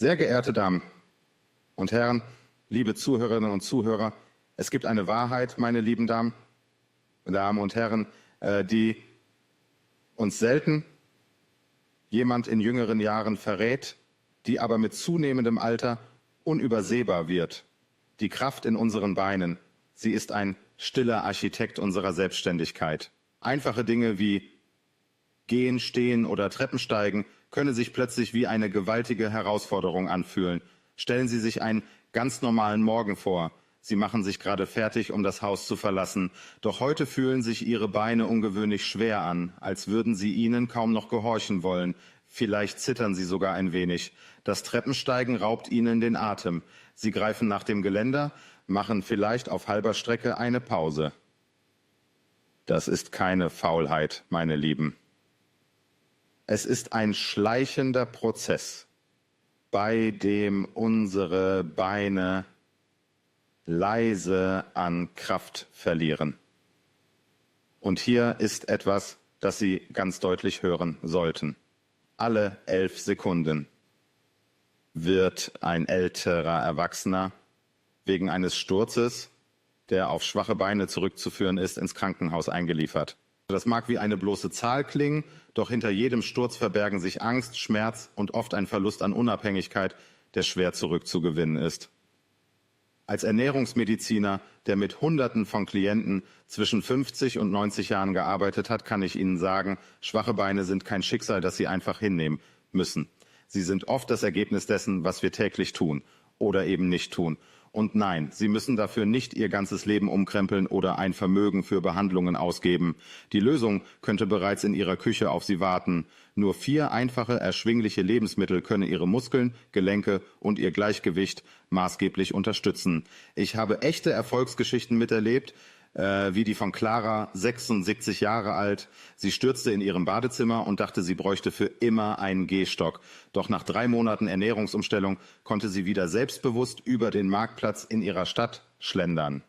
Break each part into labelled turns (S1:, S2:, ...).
S1: Sehr geehrte Damen und Herren, liebe Zuhörerinnen und Zuhörer, es gibt eine Wahrheit, meine lieben Damen, Damen und Herren, äh, die uns selten jemand in jüngeren Jahren verrät, die aber mit zunehmendem Alter unübersehbar wird. Die Kraft in unseren Beinen, sie ist ein stiller Architekt unserer Selbstständigkeit. Einfache Dinge wie Gehen, Stehen oder Treppensteigen könne sich plötzlich wie eine gewaltige Herausforderung anfühlen. Stellen Sie sich einen ganz normalen Morgen vor. Sie machen sich gerade fertig, um das Haus zu verlassen. Doch heute fühlen sich Ihre Beine ungewöhnlich schwer an, als würden sie Ihnen kaum noch gehorchen wollen. Vielleicht zittern Sie sogar ein wenig. Das Treppensteigen raubt Ihnen den Atem. Sie greifen nach dem Geländer, machen vielleicht auf halber Strecke eine Pause. Das ist keine Faulheit, meine Lieben. Es ist ein schleichender Prozess, bei dem unsere Beine leise an Kraft verlieren. Und hier ist etwas, das Sie ganz deutlich hören sollten. Alle elf Sekunden wird ein älterer Erwachsener wegen eines Sturzes, der auf schwache Beine zurückzuführen ist, ins Krankenhaus eingeliefert. Das mag wie eine bloße Zahl klingen, doch hinter jedem Sturz verbergen sich Angst, Schmerz und oft ein Verlust an Unabhängigkeit, der schwer zurückzugewinnen ist. Als Ernährungsmediziner, der mit Hunderten von Klienten zwischen 50 und 90 Jahren gearbeitet hat, kann ich Ihnen sagen, schwache Beine sind kein Schicksal, das Sie einfach hinnehmen müssen. Sie sind oft das Ergebnis dessen, was wir täglich tun oder eben nicht tun. Und nein, Sie müssen dafür nicht Ihr ganzes Leben umkrempeln oder ein Vermögen für Behandlungen ausgeben. Die Lösung könnte bereits in Ihrer Küche auf Sie warten. Nur vier einfache, erschwingliche Lebensmittel können Ihre Muskeln, Gelenke und Ihr Gleichgewicht maßgeblich unterstützen. Ich habe echte Erfolgsgeschichten miterlebt, äh, wie die von Clara, 76 Jahre alt. Sie stürzte in ihrem Badezimmer und dachte, sie bräuchte für immer einen Gehstock. Doch nach drei Monaten Ernährungsumstellung konnte sie wieder selbstbewusst über den Marktplatz in ihrer Stadt schlendern.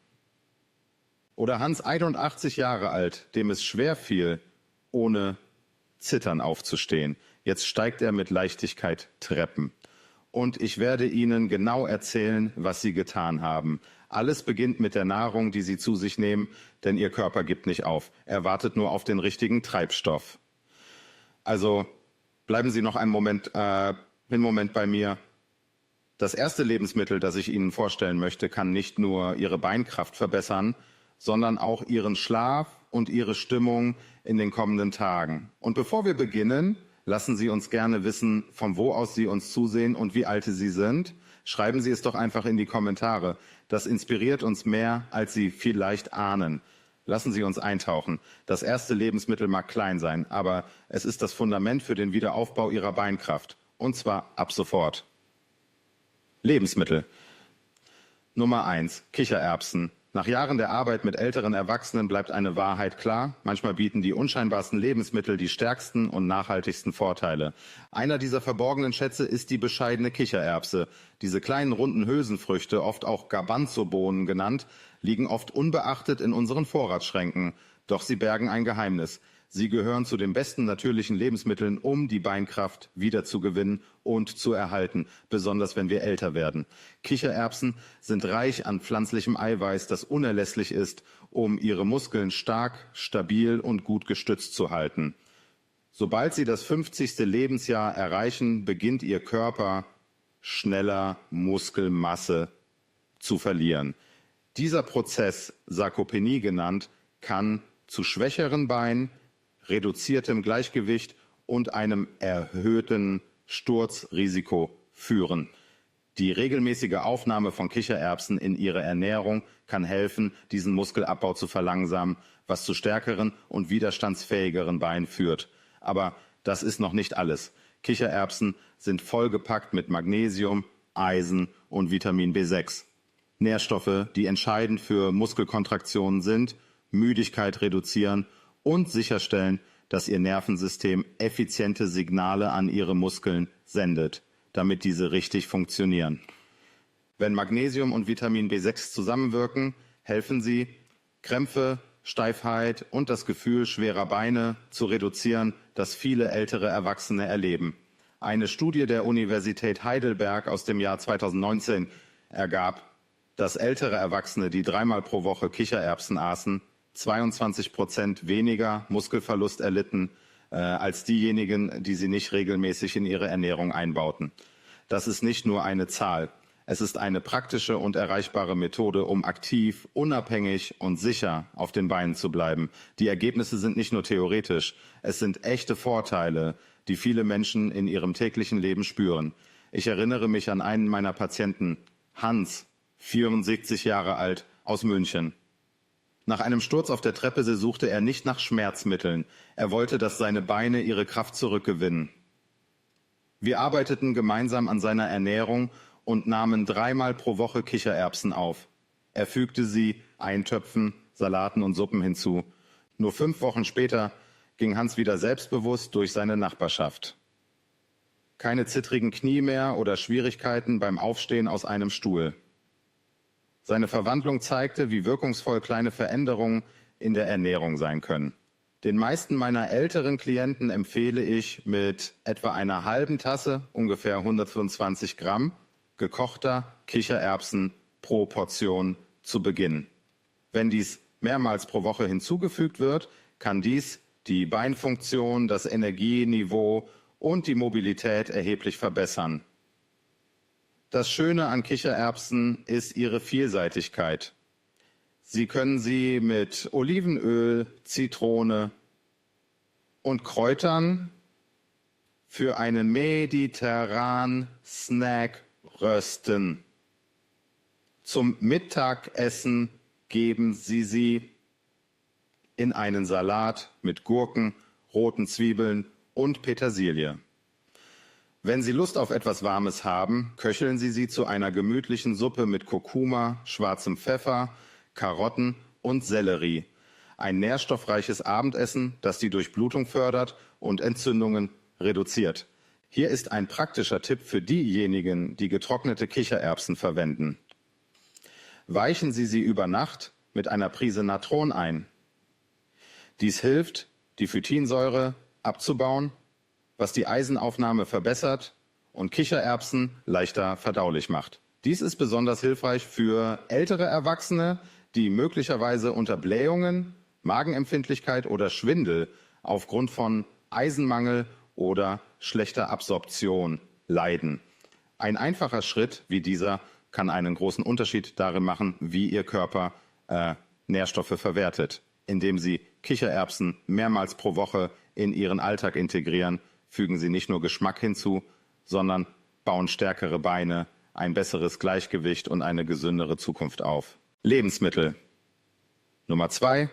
S1: Oder Hans, 81 Jahre alt, dem es schwer fiel, ohne Zittern aufzustehen. Jetzt steigt er mit Leichtigkeit Treppen. Und ich werde Ihnen genau erzählen, was Sie getan haben. Alles beginnt mit der Nahrung, die Sie zu sich nehmen, denn Ihr Körper gibt nicht auf. Er wartet nur auf den richtigen Treibstoff. Also bleiben Sie noch einen Moment, äh, einen Moment bei mir. Das erste Lebensmittel, das ich Ihnen vorstellen möchte, kann nicht nur Ihre Beinkraft verbessern, sondern auch Ihren Schlaf und Ihre Stimmung in den kommenden Tagen. Und bevor wir beginnen, lassen Sie uns gerne wissen, von wo aus Sie uns zusehen und wie alt Sie sind. Schreiben Sie es doch einfach in die Kommentare. Das inspiriert uns mehr, als Sie vielleicht ahnen. Lassen Sie uns eintauchen. Das erste Lebensmittel mag klein sein, aber es ist das Fundament für den Wiederaufbau Ihrer Beinkraft. Und zwar ab sofort. Lebensmittel. Nummer eins: Kichererbsen. Nach Jahren der Arbeit mit älteren Erwachsenen bleibt eine Wahrheit klar. Manchmal bieten die unscheinbarsten Lebensmittel die stärksten und nachhaltigsten Vorteile. Einer dieser verborgenen Schätze ist die bescheidene Kichererbse. Diese kleinen runden Hülsenfrüchte, oft auch Garbanzo-Bohnen genannt, liegen oft unbeachtet in unseren Vorratsschränken. Doch sie bergen ein Geheimnis. Sie gehören zu den besten natürlichen Lebensmitteln, um die Beinkraft wiederzugewinnen und zu erhalten, besonders wenn wir älter werden. Kichererbsen sind reich an pflanzlichem Eiweiß, das unerlässlich ist, um ihre Muskeln stark, stabil und gut gestützt zu halten. Sobald sie das 50. Lebensjahr erreichen, beginnt ihr Körper schneller Muskelmasse zu verlieren. Dieser Prozess, Sarkopenie genannt, kann zu schwächeren Beinen, reduziertem Gleichgewicht und einem erhöhten Sturzrisiko führen. Die regelmäßige Aufnahme von Kichererbsen in ihre Ernährung kann helfen, diesen Muskelabbau zu verlangsamen, was zu stärkeren und widerstandsfähigeren Beinen führt. Aber das ist noch nicht alles. Kichererbsen sind vollgepackt mit Magnesium, Eisen und Vitamin B6. Nährstoffe, die entscheidend für Muskelkontraktionen sind, Müdigkeit reduzieren und sicherstellen, dass Ihr Nervensystem effiziente Signale an Ihre Muskeln sendet, damit diese richtig funktionieren. Wenn Magnesium und Vitamin B6 zusammenwirken, helfen sie, Krämpfe, Steifheit und das Gefühl schwerer Beine zu reduzieren, das viele ältere Erwachsene erleben. Eine Studie der Universität Heidelberg aus dem Jahr 2019 ergab, dass ältere Erwachsene, die dreimal pro Woche Kichererbsen aßen, 22 Prozent weniger Muskelverlust erlitten äh, als diejenigen, die sie nicht regelmäßig in ihre Ernährung einbauten. Das ist nicht nur eine Zahl. Es ist eine praktische und erreichbare Methode, um aktiv, unabhängig und sicher auf den Beinen zu bleiben. Die Ergebnisse sind nicht nur theoretisch, es sind echte Vorteile, die viele Menschen in ihrem täglichen Leben spüren. Ich erinnere mich an einen meiner Patienten, Hans, 74 Jahre alt, aus München. Nach einem Sturz auf der Treppe suchte er nicht nach Schmerzmitteln. Er wollte, dass seine Beine ihre Kraft zurückgewinnen. Wir arbeiteten gemeinsam an seiner Ernährung und nahmen dreimal pro Woche Kichererbsen auf. Er fügte sie Eintöpfen, Salaten und Suppen hinzu. Nur fünf Wochen später ging Hans wieder selbstbewusst durch seine Nachbarschaft. Keine zittrigen Knie mehr oder Schwierigkeiten beim Aufstehen aus einem Stuhl. Seine Verwandlung zeigte, wie wirkungsvoll kleine Veränderungen in der Ernährung sein können. Den meisten meiner älteren Klienten empfehle ich mit etwa einer halben Tasse, ungefähr 125 Gramm, gekochter Kichererbsen pro Portion zu beginnen. Wenn dies mehrmals pro Woche hinzugefügt wird, kann dies die Beinfunktion, das Energieniveau und die Mobilität erheblich verbessern. Das Schöne an Kichererbsen ist ihre Vielseitigkeit. Sie können sie mit Olivenöl, Zitrone und Kräutern für einen mediterranen Snack rösten. Zum Mittagessen geben Sie sie in einen Salat mit Gurken, roten Zwiebeln und Petersilie. Wenn Sie Lust auf etwas Warmes haben, köcheln Sie sie zu einer gemütlichen Suppe mit Kurkuma, schwarzem Pfeffer, Karotten und Sellerie. Ein nährstoffreiches Abendessen, das die Durchblutung fördert und Entzündungen reduziert. Hier ist ein praktischer Tipp für diejenigen, die getrocknete Kichererbsen verwenden. Weichen Sie sie über Nacht mit einer Prise Natron ein. Dies hilft, die Phytinsäure abzubauen, was die Eisenaufnahme verbessert und Kichererbsen leichter verdaulich macht. Dies ist besonders hilfreich für ältere Erwachsene, die möglicherweise unter Blähungen, Magenempfindlichkeit oder Schwindel aufgrund von Eisenmangel oder schlechter Absorption leiden. Ein einfacher Schritt wie dieser kann einen großen Unterschied darin machen, wie Ihr Körper äh, Nährstoffe verwertet indem Sie Kichererbsen mehrmals pro Woche in Ihren Alltag integrieren, fügen Sie nicht nur Geschmack hinzu, sondern bauen stärkere Beine, ein besseres Gleichgewicht und eine gesündere Zukunft auf. Lebensmittel. Nummer zwei,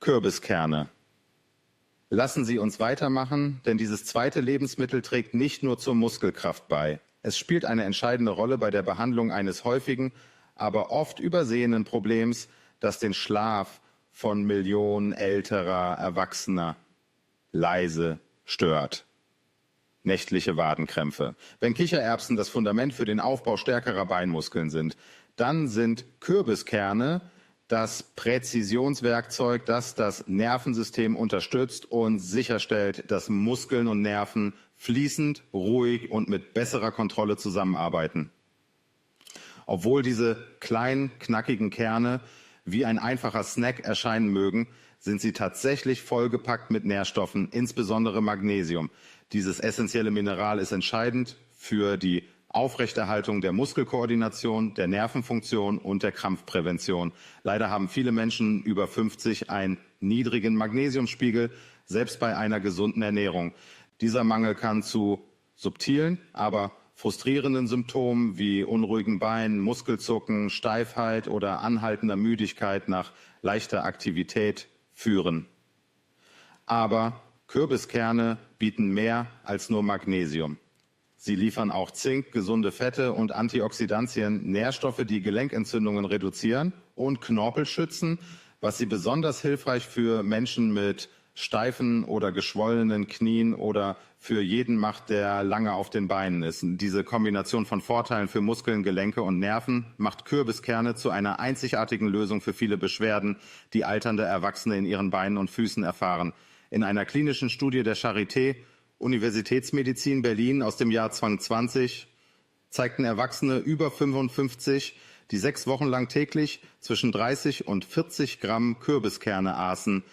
S1: Kürbiskerne. Lassen Sie uns weitermachen, denn dieses zweite Lebensmittel trägt nicht nur zur Muskelkraft bei. Es spielt eine entscheidende Rolle bei der Behandlung eines häufigen, aber oft übersehenen Problems, das den Schlaf von Millionen älterer Erwachsener leise stört. Nächtliche Wadenkrämpfe. Wenn Kichererbsen das Fundament für den Aufbau stärkerer Beinmuskeln sind, dann sind Kürbiskerne das Präzisionswerkzeug, das das Nervensystem unterstützt und sicherstellt, dass Muskeln und Nerven fließend, ruhig und mit besserer Kontrolle zusammenarbeiten. Obwohl diese kleinen, knackigen Kerne wie ein einfacher Snack erscheinen mögen, sind sie tatsächlich vollgepackt mit Nährstoffen, insbesondere Magnesium. Dieses essentielle Mineral ist entscheidend für die Aufrechterhaltung der Muskelkoordination, der Nervenfunktion und der Krampfprävention. Leider haben viele Menschen über 50 einen niedrigen Magnesiumspiegel, selbst bei einer gesunden Ernährung. Dieser Mangel kann zu subtilen, aber frustrierenden Symptomen wie unruhigen Beinen, Muskelzucken, Steifheit oder anhaltender Müdigkeit nach leichter Aktivität führen. Aber Kürbiskerne bieten mehr als nur Magnesium. Sie liefern auch Zink, gesunde Fette und Antioxidantien, Nährstoffe, die Gelenkentzündungen reduzieren und Knorpel schützen, was sie besonders hilfreich für Menschen mit steifen oder geschwollenen Knien oder für jeden macht, der lange auf den Beinen ist. Diese Kombination von Vorteilen für Muskeln, Gelenke und Nerven macht Kürbiskerne zu einer einzigartigen Lösung für viele Beschwerden, die alternde Erwachsene in ihren Beinen und Füßen erfahren. In einer klinischen Studie der Charité Universitätsmedizin Berlin aus dem Jahr 2020 zeigten Erwachsene über 55, die sechs Wochen lang täglich zwischen 30 und 40 Gramm Kürbiskerne aßen,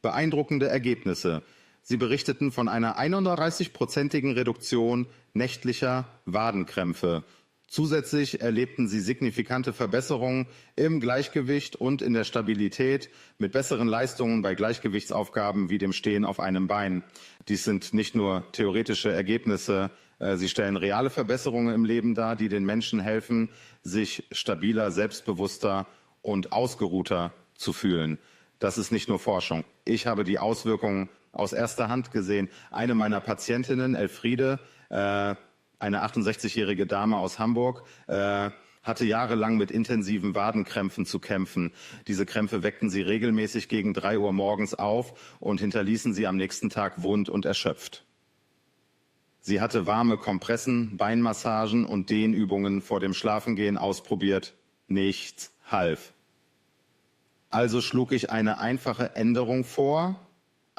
S1: beeindruckende Ergebnisse. Sie berichteten von einer 31-prozentigen Reduktion nächtlicher Wadenkrämpfe. Zusätzlich erlebten sie signifikante Verbesserungen im Gleichgewicht und in der Stabilität mit besseren Leistungen bei Gleichgewichtsaufgaben wie dem Stehen auf einem Bein. Dies sind nicht nur theoretische Ergebnisse, äh, sie stellen reale Verbesserungen im Leben dar, die den Menschen helfen, sich stabiler, selbstbewusster und ausgeruhter zu fühlen. Das ist nicht nur Forschung. Ich habe die Auswirkungen aus erster Hand gesehen. Eine meiner Patientinnen, Elfriede, äh, eine 68-jährige Dame aus Hamburg, äh, hatte jahrelang mit intensiven Wadenkrämpfen zu kämpfen. Diese Krämpfe weckten sie regelmäßig gegen drei Uhr morgens auf und hinterließen sie am nächsten Tag wund und erschöpft. Sie hatte warme Kompressen, Beinmassagen und Dehnübungen vor dem Schlafengehen ausprobiert. Nichts half. Also schlug ich eine einfache Änderung vor.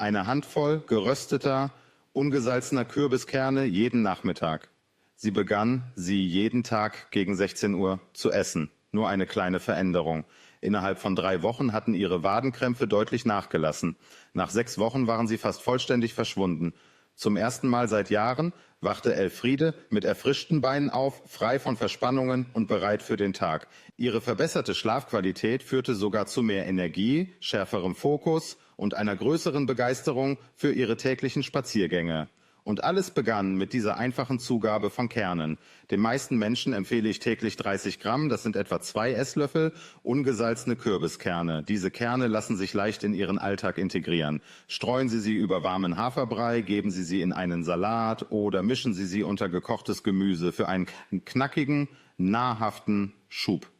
S1: Eine Handvoll gerösteter, ungesalzener Kürbiskerne jeden Nachmittag. Sie begann, sie jeden Tag gegen 16 Uhr zu essen. Nur eine kleine Veränderung. Innerhalb von drei Wochen hatten ihre Wadenkrämpfe deutlich nachgelassen. Nach sechs Wochen waren sie fast vollständig verschwunden. Zum ersten Mal seit Jahren wachte Elfriede mit erfrischten Beinen auf, frei von Verspannungen und bereit für den Tag. Ihre verbesserte Schlafqualität führte sogar zu mehr Energie, schärferem Fokus und einer größeren Begeisterung für ihre täglichen Spaziergänge. Und alles begann mit dieser einfachen Zugabe von Kernen. Den meisten Menschen empfehle ich täglich 30 Gramm, das sind etwa zwei Esslöffel, ungesalzene Kürbiskerne. Diese Kerne lassen sich leicht in Ihren Alltag integrieren. Streuen Sie sie über warmen Haferbrei, geben Sie sie in einen Salat oder mischen Sie sie unter gekochtes Gemüse für einen knackigen, nahrhaften Schub.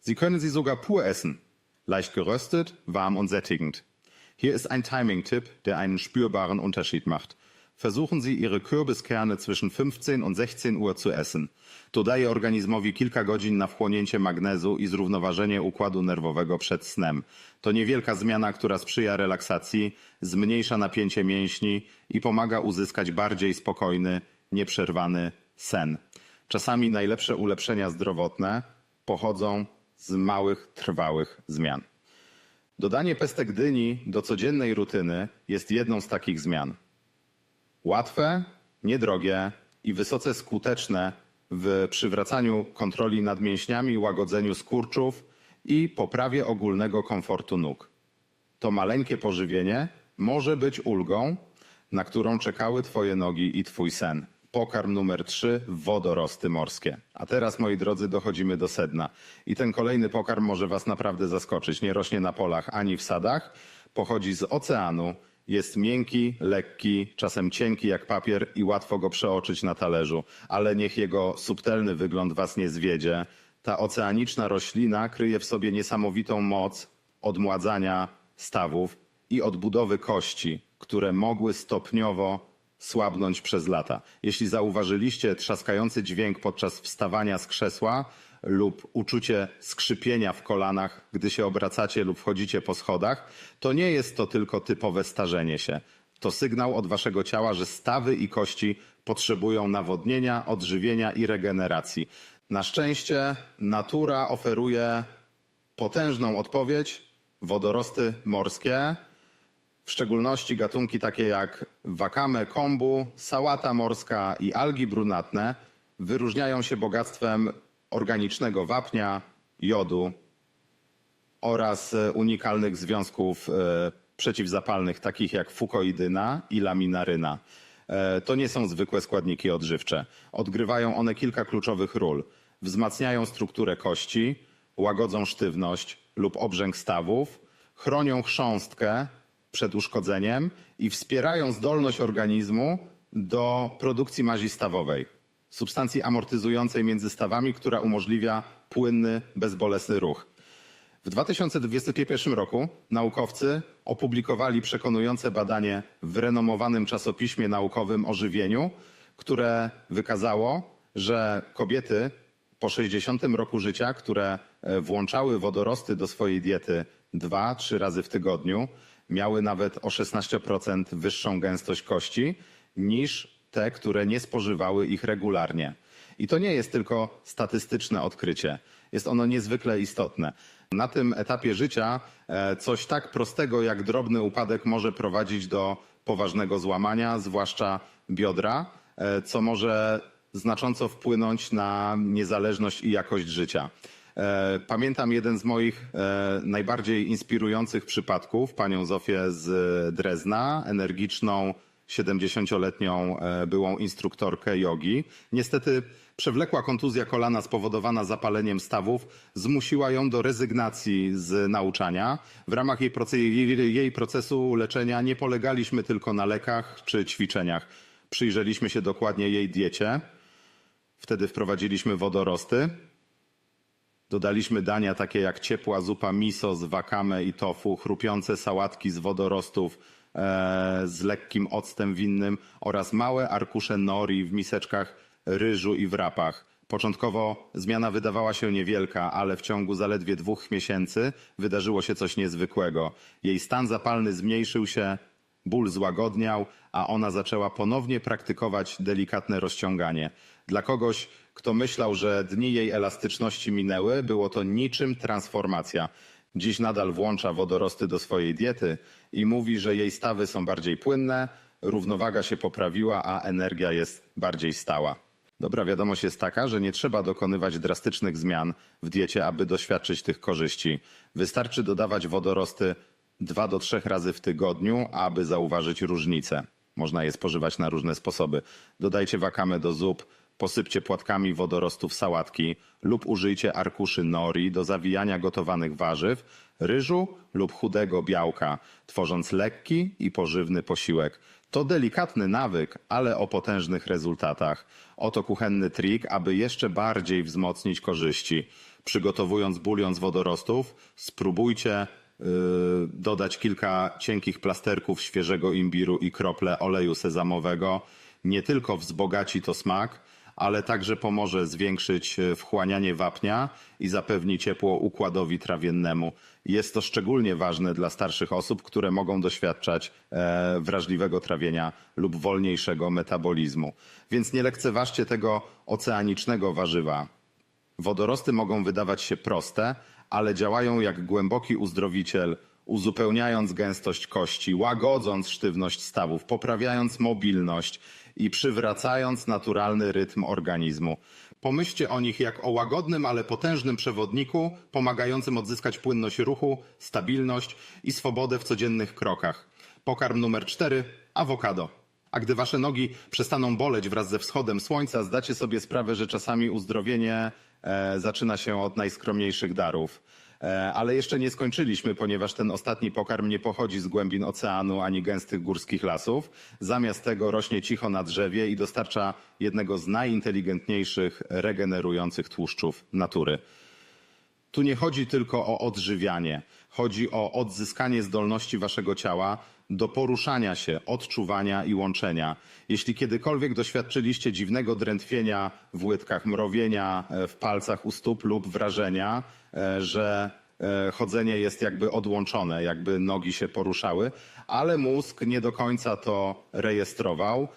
S1: Sie können sie sogar pur essen. Leicht geröstet, warm und sättigend. Hier ist ein Timing-Tipp, der einen spürbaren Unterschied macht. Versuchen Sie, Ihre Kürbiskerne zwischen 15 und 16 Uhr zu essen. To daje organizmowi kilka godzin na wchłonięcie magnezu i zrównoważenie układu nerwowego przed snem. To niewielka zmiana, która sprzyja relaksacji, zmniejsza napięcie mięśni i pomaga uzyskać bardziej spokojny, nieprzerwany sen. Czasami najlepsze ulepszenia zdrowotne pochodzą z małych, trwałych zmian. Dodanie pestek dyni do codziennej rutyny jest jedną z takich zmian. Łatwe, niedrogie i wysoce skuteczne w przywracaniu kontroli nad mięśniami, łagodzeniu skurczów i poprawie ogólnego komfortu nóg. To maleńkie pożywienie może być ulgą, na którą czekały Twoje nogi i Twój sen. Pokarm numer 3 wodorosty morskie. A teraz, moi drodzy, dochodzimy do sedna. I ten kolejny pokarm może Was naprawdę zaskoczyć. Nie rośnie na polach ani w sadach, pochodzi z oceanu, jest miękki, lekki, czasem cienki jak papier i łatwo go przeoczyć na talerzu, ale niech jego subtelny wygląd Was nie zwiedzie. Ta oceaniczna roślina kryje w sobie niesamowitą moc odmładzania stawów i odbudowy kości, które mogły stopniowo słabnąć przez lata. Jeśli zauważyliście trzaskający dźwięk podczas wstawania z krzesła lub uczucie skrzypienia w kolanach, gdy się obracacie lub wchodzicie po schodach, to nie jest to tylko typowe starzenie się. To sygnał od waszego ciała, że stawy i kości potrzebują nawodnienia, odżywienia i regeneracji. Na szczęście natura oferuje potężną odpowiedź wodorosty morskie, w szczególności gatunki takie jak wakame kombu, sałata morska i algi brunatne wyróżniają się bogactwem organicznego wapnia, jodu oraz e, unikalnych związków e, przeciwzapalnych takich jak fukoidyna i laminaryna. E, To nie są zwykłe składniki odżywcze. Odgrywają one kilka kluczowych ról. Wzmacniają strukturę kości, łagodzą sztywność lub obrzęk stawów, chronią chrząstkę przed uszkodzeniem i wspierają zdolność organizmu do produkcji mazi stawowej, substancji amortyzującej między stawami, która umożliwia płynny, bezbolesny ruch. W 2021 roku naukowcy opublikowali przekonujące badanie w renomowanym czasopiśmie naukowym o żywieniu, które wykazało, że kobiety po 60 roku życia, które e, włączały wodorosty do swojej diety dwa, trzy razy w tygodniu, miały nawet o 16% wyższą gęstość kości niż te, które nie spożywały ich regularnie. I to nie jest tylko statystyczne odkrycie. Jest ono niezwykle istotne. Na tym etapie życia e, coś tak prostego jak drobny upadek może prowadzić do poważnego złamania, zwłaszcza biodra, e, co może znacząco wpłynąć na niezależność i jakość życia. E, Pamiętam jeden z moich e, najbardziej inspirujących przypadków, panią Zofię z Drezna, energiczną, 70-letnią e, byłą instruktorkę jogi. Niestety przewlekła kontuzja kolana spowodowana zapaleniem stawów zmusiła ją do rezygnacji z nauczania. W ramach jej, proce- jej, jej procesu leczenia nie polegaliśmy tylko na lekach czy ćwiczeniach. Przyjrzeliśmy się dokładnie jej diecie. Wtedy wprowadziliśmy wodorosty. Dodaliśmy dania takie jak ciepła zupa miso z wakame i tofu, chrupiące sałatki z wodorostów e, z lekkim octem winnym oraz małe arkusze nori w miseczkach ryżu i wrapach. Początkowo zmiana wydawała się niewielka, ale w ciągu zaledwie dwóch miesięcy wydarzyło się coś niezwykłego. Jej stan zapalny zmniejszył się, ból złagodniał, a ona zaczęła ponownie praktykować delikatne rozciąganie. Dla kogoś, kto myślał, że dni jej elastyczności minęły, było to niczym transformacja. Dziś nadal włącza wodorosty do swojej diety i mówi, że jej stawy są bardziej płynne, równowaga się poprawiła, a energia jest bardziej stała. Dobra wiadomość jest taka, że nie trzeba dokonywać drastycznych zmian w diecie, aby doświadczyć tych korzyści. Wystarczy dodawać wodorosty dwa do trzech razy w tygodniu, aby zauważyć różnicę. Można je spożywać na różne sposoby. Dodajcie wakame do zup, posypcie płatkami wodorostów sałatki lub użyjcie arkuszy nori do zawijania gotowanych warzyw, ryżu lub chudego białka, tworząc lekki i pożywny posiłek. To delikatny nawyk, ale o potężnych rezultatach. Oto kuchenny trik, aby jeszcze bardziej wzmocnić korzyści. Przygotowując bulion z wodorostów, spróbujcie yy, dodać kilka cienkich plasterków świeżego imbiru i krople oleju sezamowego. Nie tylko wzbogaci to smak, ale także pomoże zwiększyć e, wchłanianie wapnia i zapewni ciepło układowi trawiennemu. Jest to szczególnie ważne dla starszych osób, które mogą doświadczać e, wrażliwego trawienia lub wolniejszego metabolizmu. Więc nie lekceważcie tego oceanicznego warzywa. Wodorosty mogą wydawać się proste, ale działają jak głęboki uzdrowiciel, uzupełniając gęstość kości, łagodząc sztywność stawów, poprawiając mobilność i przywracając naturalny rytm organizmu. Pomyślcie o nich jak o łagodnym, ale potężnym przewodniku, pomagającym odzyskać płynność ruchu, stabilność i swobodę w codziennych krokach. Pokarm numer 4 awokado. A gdy wasze nogi przestaną boleć wraz ze wschodem słońca, zdacie sobie sprawę, że czasami uzdrowienie e, zaczyna się od najskromniejszych darów. E, ale jeszcze nie skończyliśmy, ponieważ ten ostatni pokarm nie pochodzi z głębin oceanu ani gęstych górskich lasów. Zamiast tego rośnie cicho na drzewie i dostarcza jednego z najinteligentniejszych regenerujących tłuszczów natury. Tu nie chodzi tylko o odżywianie, chodzi o odzyskanie zdolności waszego ciała do poruszania się, odczuwania i łączenia. Jeśli kiedykolwiek doświadczyliście dziwnego drętwienia w łydkach, mrowienia e, w palcach u stóp lub wrażenia, e, że e, chodzenie jest jakby odłączone, jakby nogi się poruszały, ale mózg nie do końca to rejestrował,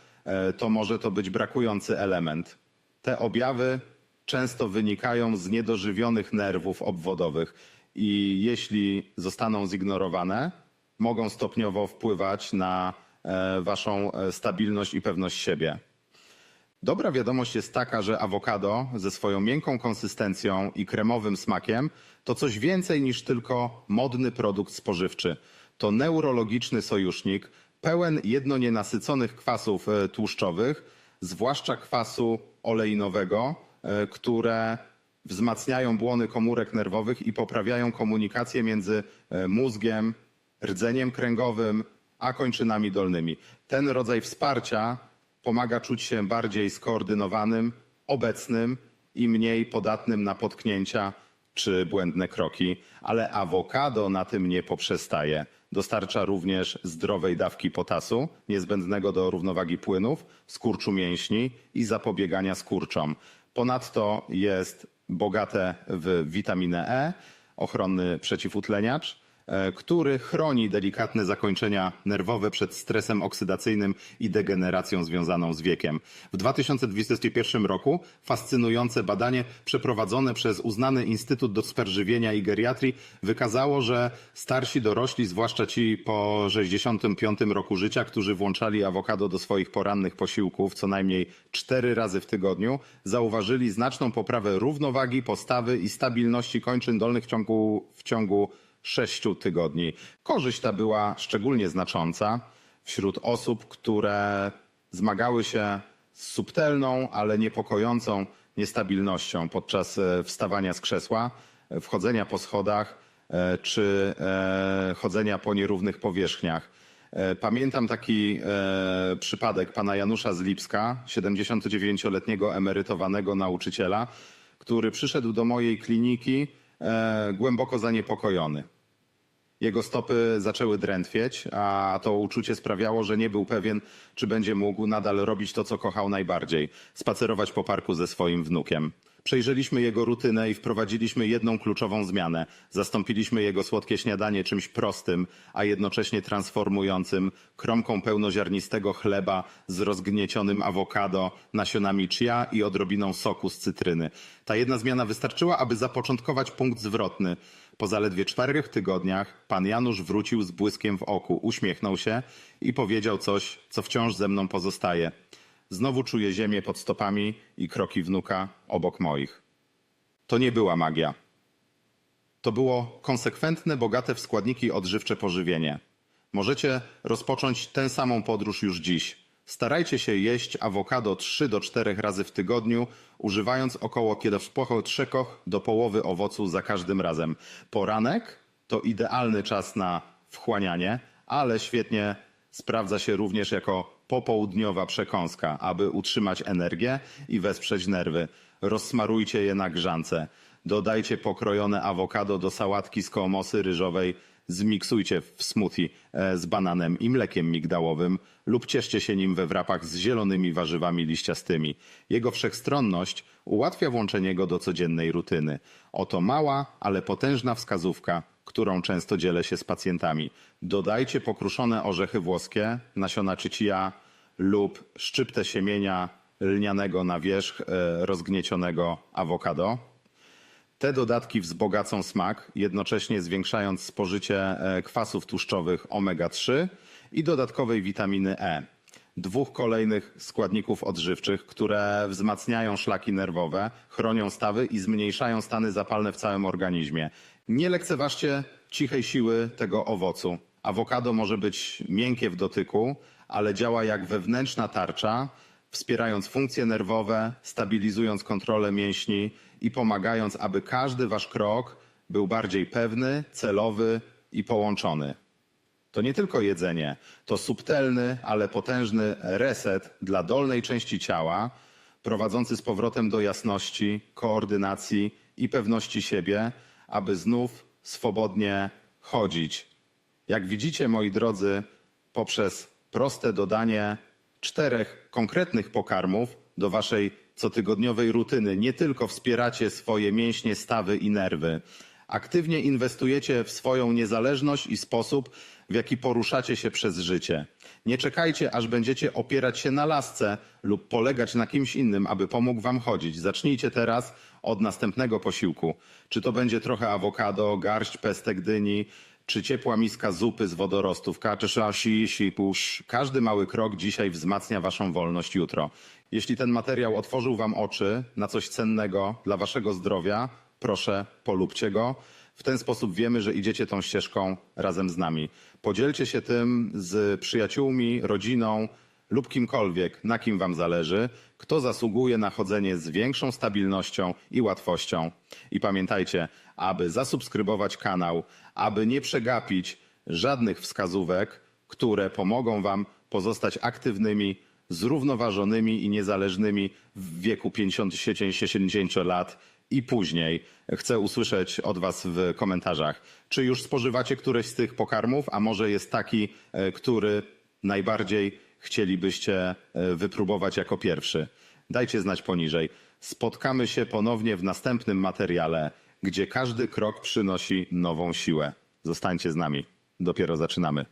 S1: to może to być brakujący element. Te objawy często wynikają z niedożywionych nerwów obwodowych i jeśli zostaną zignorowane, mogą stopniowo wpływać na e, waszą e, stabilność i pewność siebie. Dobra wiadomość jest taka, że awokado ze swoją miękką konsystencją i kremowym smakiem to coś więcej niż tylko modny produkt spożywczy. To neurologiczny sojusznik, pełen jednonienasyconych kwasów e, tłuszczowych, zwłaszcza kwasu oleinowego, które wzmacniają błony komórek nerwowych i poprawiają komunikację między mózgiem, rdzeniem kręgowym, a kończynami dolnymi. Ten rodzaj wsparcia pomaga czuć się bardziej skoordynowanym, obecnym i mniej podatnym na potknięcia czy błędne kroki, ale awokado na tym nie poprzestaje. Dostarcza również zdrowej dawki potasu, niezbędnego do równowagi płynów, skurczu mięśni i zapobiegania skurczom. Ponadto jest bogate w witaminę E, ochronny przeciwutleniacz, który chroni delikatne zakończenia nerwowe przed stresem oksydacyjnym i degeneracją związaną z wiekiem. W 2021 roku fascynujące badanie przeprowadzone przez uznany Instytut do Żywienia i Geriatrii wykazało, że starsi dorośli, zwłaszcza ci po 65 roku życia, którzy włączali awokado do swoich porannych posiłków co najmniej cztery razy w tygodniu, zauważyli znaczną poprawę równowagi, postawy i stabilności kończyn dolnych w ciągu, w ciągu 6 tygodni. Korzyść ta była szczególnie znacząca wśród osób, które zmagały się z subtelną, ale niepokojącą niestabilnością podczas e, wstawania z krzesła, e, wchodzenia po schodach e, czy chodzenia po nierównych powierzchniach. Pamiętam taki przypadek pana Janusza z Lipska, 79-letniego emerytowanego nauczyciela, który przyszedł do mojej kliniki e, głęboko zaniepokojony. Jego stopy zaczęły drętwieć, a to uczucie sprawiało, że nie był pewien, czy będzie mógł nadal robić to, co kochał najbardziej spacerować po parku ze swoim wnukiem. Przejrzeliśmy jego rutynę i wprowadziliśmy jedną kluczową zmianę. Zastąpiliśmy jego słodkie śniadanie czymś prostym, a jednocześnie transformującym kromką pełnoziarnistego chleba z rozgniecionym awokado, nasionami chia i odrobiną soku z cytryny. Ta jedna zmiana wystarczyła, aby zapoczątkować punkt zwrotny. Po zaledwie czterech tygodniach pan Janusz wrócił z błyskiem w oku, uśmiechnął się i powiedział coś, co wciąż ze mną pozostaje. Znowu czuję ziemię pod stopami i kroki wnuka obok moich. To nie była magia. To było konsekwentne, bogate w składniki odżywcze pożywienie. Możecie rozpocząć tę samą podróż już dziś. Starajcie się jeść awokado 3 do 4 razy w tygodniu, używając około w trzekoch do połowy owocu za każdym razem. Poranek to idealny czas na wchłanianie, ale świetnie sprawdza się również jako popołudniowa przekąska, aby utrzymać energię i wesprzeć nerwy. Rozsmarujcie je na grzance. Dodajcie pokrojone awokado do sałatki z kołmosy ryżowej. Zmiksujcie w smoothie e, z bananem i mlekiem migdałowym lub cieszcie się nim we wrapach z zielonymi warzywami liściastymi. Jego wszechstronność ułatwia włączenie go do codziennej rutyny. Oto mała, ale potężna wskazówka, którą często dzielę się z pacjentami. Dodajcie pokruszone orzechy włoskie, nasiona czycia lub szczyptę siemienia lnianego na wierzch e, rozgniecionego awokado. Te dodatki wzbogacą smak, jednocześnie zwiększając spożycie e, kwasów tłuszczowych omega-3 i dodatkowej witaminy E. Dwóch kolejnych składników odżywczych, które wzmacniają szlaki nerwowe, chronią stawy i zmniejszają stany zapalne w całym organizmie. Nie lekceważcie cichej siły tego owocu. Awokado może być miękkie w dotyku, ale działa jak wewnętrzna tarcza, wspierając funkcje nerwowe, stabilizując kontrolę mięśni i pomagając, aby każdy wasz krok był bardziej pewny, celowy i połączony. To nie tylko jedzenie, to subtelny, ale potężny reset dla dolnej części ciała, prowadzący z powrotem do jasności, koordynacji i pewności siebie, aby znów swobodnie chodzić. Jak widzicie, moi drodzy, poprzez proste dodanie czterech konkretnych pokarmów do waszej cotygodniowej rutyny nie tylko wspieracie swoje mięśnie, stawy i nerwy, aktywnie inwestujecie w swoją niezależność i sposób, w jaki poruszacie się przez życie. Nie czekajcie, aż będziecie opierać się na lasce lub polegać na kimś innym, aby pomógł wam chodzić. Zacznijcie teraz od następnego posiłku. Czy to będzie trochę awokado, garść pestek dyni, czy ciepła miska zupy z wodorostów, kaczyszashi, sipusz. Każdy mały krok dzisiaj wzmacnia waszą wolność jutro. Jeśli ten materiał otworzył wam oczy na coś cennego dla waszego zdrowia, proszę polubcie go. W ten sposób wiemy, że idziecie tą ścieżką razem z nami. Podzielcie się tym z przyjaciółmi, rodziną lub kimkolwiek, na kim wam zależy, kto zasługuje na chodzenie z większą stabilnością i łatwością. I pamiętajcie, aby zasubskrybować kanał, aby nie przegapić żadnych wskazówek, które pomogą wam pozostać aktywnymi, zrównoważonymi i niezależnymi w wieku 50-70 lat i później. Chcę usłyszeć od Was w komentarzach, czy już spożywacie któreś z tych pokarmów, a może jest taki, e, który najbardziej chcielibyście e, wypróbować jako pierwszy. Dajcie znać poniżej. Spotkamy się ponownie w następnym materiale, gdzie każdy krok przynosi nową siłę. Zostańcie z nami. Dopiero zaczynamy.